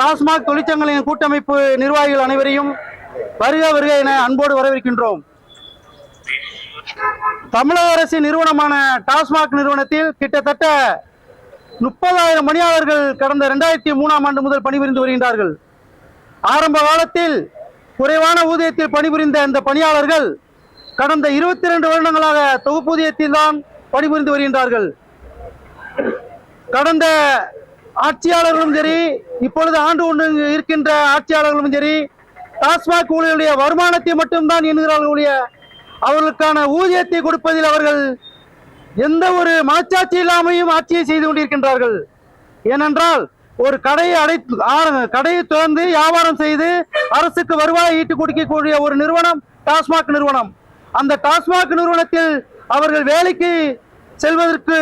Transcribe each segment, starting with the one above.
டாஸ்மாக் தொழிற்சங்கங்களின் கூட்டமைப்பு நிர்வாகிகள் அனைவரையும் வருக வருக என அன்போடு வரவேற்கின்றோம். தமிழக அரசின் நிறுவனமான டாஸ்மாக் நிறுவனத்தில் கிட்டத்தட்ட முப்பதாயிரம் பணியாளர்கள் கடந்த இரண்டாயிரத்தி மூணாம் ஆண்டு முதல் பணிபுரிந்து வருகின்றார்கள். ஆரம்ப காலத்தில் குறைவான ஊதியத்தில் பணிபுரிந்த இந்த பணியாளர்கள் கடந்த இருபத்தி ரெண்டு வருடங்களாக தொகுப்பூதியத்தில் தான் பணிபுரிந்து வருகின்றார்கள். கடந்த ஆட்சியாளர்களும் சரி இப்பொழுது ஆண்டு ஒன்று இருக்கின்ற ஆட்சியாளர்களும் சரி டாஸ்மாக் ஊழியருடைய வருமானத்தை மட்டும்தான் எண்ணுகிறார்களுடைய அவர்களுக்கான ஊதியத்தை கொடுப்பதில் அவர்கள் எந்த ஒரு மனச்சாட்சி இல்லாமையும் ஆட்சியை செய்து கொண்டிருக்கின்றார்கள். ஏனென்றால் ஒரு கடையை அடை கடையை திறந்து வியாபாரம் செய்து அரசுக்கு வருவாயை ஈட்டு கொடுக்கக்கூடிய ஒரு நிறுவனம் டாஸ்மாக் நிறுவனம். அந்த டாஸ்மாக் நிறுவனத்தில் அவர்கள் வேலைக்கு செல்வதற்கு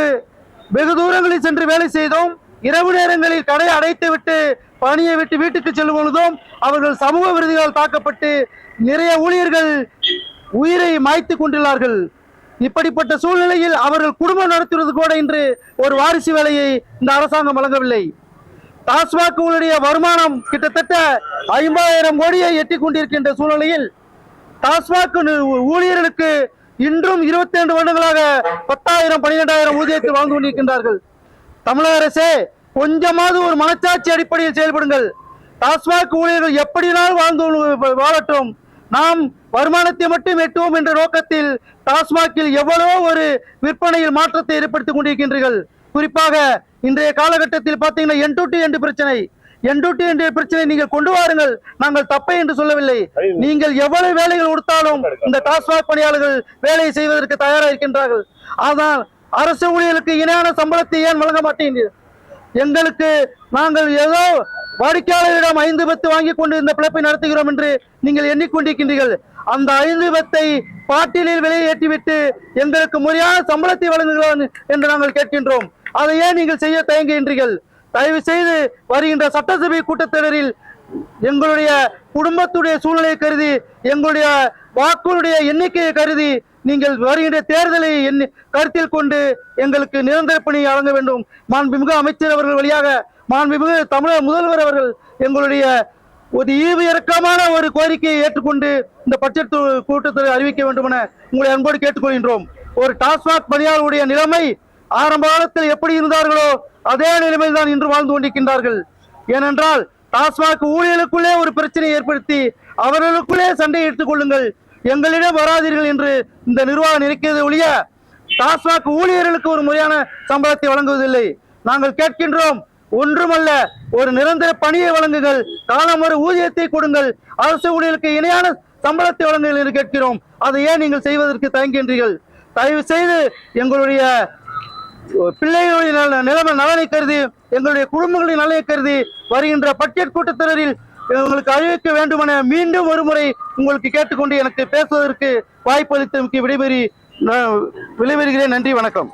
வெகு தூரங்களில் சென்று வேலை செய்தோம். இரவு நேரங்களில் கடை அடைத்து விட்டு பணியை விட்டு வீட்டுக்கு செல்லும் பொழுதும் அவர்கள் சமூக விருதுகளால் தாக்கப்பட்டு நிறைய ஊழியர்கள் உயிரை மாய்த்து கொண்டுள்ளார்கள். இப்படிப்பட்ட சூழ்நிலையில் அவர்கள் குடும்பம் நடத்துவது கூட இன்று ஒரு வாரிசு வேலையை இந்த அரசாங்கம் வழங்கவில்லை. டாஸ்மாக் வருமானம் கிட்டத்தட்ட ஐம்பதாயிரம் கோடியை எட்டி கொண்டிருக்கின்ற சூழ்நிலையில் டாஸ்மாக் ஊழியர்களுக்கு இன்றும் இருபத்தி ரெண்டு வருடங்களாக பத்தாயிரம் பன்னிரெண்டாயிரம் ஊதியத்தை வாழ்ந்து கொண்டிருக்கின்றார்கள். தமிழக அரசே கொஞ்சமாவது ஒரு மனச்சாட்சி அடிப்படையில் செயல்படுங்கள். டாஸ்மாக் ஊழியர்கள் எப்படினாலும் வாழ்ந்து வாழட்டும். நாம் வருமானத்தை மட்டும் எட்டுவோம் என்ற நோக்கத்தில் டாஸ்மாகில் எவ்வளவோ ஒரு விற்பனையில் மாற்றத்தை ஏற்படுத்திக் கொண்டிருக்கின்றீர்கள். குறிப்பாக இன்றைய காலகட்டத்தில் பார்த்தீங்கன்னா என் டு என்று பிரச்சனை. என் டு என்ற பிரச்சனை நீங்கள் கொண்டு வாருங்கள். நாங்கள் தப்பை என்று சொல்லவில்லை. நீங்கள் எவ்வளவு வேலைகள் கொடுத்தாலும் இந்த டாஸ்மாக் பணியாளர்கள் வேலை செய்வதற்கு தயாராக இருக்கின்றார்கள். ஆனால் அரசு ஊழியர்களுக்கு இணையான சம்பளத்தை ஏன் வழங்க மாட்டேங்குது? எங்களுக்கு நாங்கள் ஏதோ வாடிக்கையாளரிடம் ஐந்து பத்து வாங்கி கொண்டு இந்த பிழைப்பை நடத்துகிறோம் என்று நீங்கள் எண்ணிக்கொண்டிருக்கின்றீர்கள். அந்த ஐந்து பத்தை பாட்டிலில் வெளியேற்றிவிட்டு ஏற்றிவிட்டு எங்களுக்கு முறையான சம்பளத்தை வழங்குகிறோம் என்று நாங்கள் கேட்கின்றோம். அதை ஏன் நீங்கள் செய்ய தயங்குகின்றீர்கள்? தயவு செய்து வருகின்ற சட்டசபை கூட்டத்தொடரில் எங்களுடைய குடும்பத்துடைய சூழ்நிலையை கருதி எங்களுடைய வாக்குடைய எண்ணிக்கையை கருதி நீங்கள் வருகின்ற தேர்தலை கருத்தில் கொண்டு எங்களுக்கு நிரந்தர பணி வழங்க வேண்டும். மாண்புமிகு அமைச்சர் அவர்கள் வழியாக மாண்புமிகு தமிழக முதல்வர் அவர்கள் எங்களுடைய ஒரு ஈவு இறக்கமான ஒரு கோரிக்கையை ஏற்றுக்கொண்டு இந்த பட்ஜெட் கூட்டத்தை அறிவிக்க வேண்டும் என உங்களை அன்போடு கேட்டுக்கொள்கின்றோம். ஒரு டாஸ்மாக் பணியாளருடைய நிலைமை ஆரம்ப காலத்தில் எப்படி இருந்தார்களோ அதே நிலைமையில் தான் இன்று வாழ்ந்து கொண்டிருக்கின்றார்கள். ஏனென்றால் டாஸ்மாக் ஊழியர்களுக்குள்ளே ஒரு பிரச்சனையை ஏற்படுத்தி அவர்களுக்குள்ளே சண்டை எடுத்துக் கொள்ளுங்கள். எங்களிடம் வராதீர்கள் என்று இந்த நிர்வாகம் நினைக்கிறது ஒழிய டாஸ்மாக் ஊழியர்களுக்கு ஒரு முறையான சம்பளத்தை வழங்குவதில்லை. நாங்கள் கேட்கின்றோம் ஒன்றுமல்ல ஒரு நிரந்தர பணியை வழங்குங்கள் காலம் ஒரு ஊதியத்தை கொடுங்கள் அரசு ஊழியர்களுக்கு இணையான சம்பளத்தை வழங்குங்கள் என்று கேட்கிறோம். அதை ஏன் நீங்கள் செய்வதற்கு தயங்குகின்றீர்கள்? தயவு செய்து எங்களுடைய பிள்ளைகளுடைய நிலைமை நலனை கருதி எங்களுடைய குடும்பங்களின் நலனை கருதி வருகின்ற பட்ஜெட் கூட்டத்தொடரில் உங்களுக்கு அறிவிக்க வேண்டுமென மீண்டும் ஒருமுறை உங்களுக்கு கேட்டுக்கொண்டு எனக்கு பேசுவதற்கு வாய்ப்பு விடைபெறி நான் விடைபெறுகிறேன். நன்றி வணக்கம்.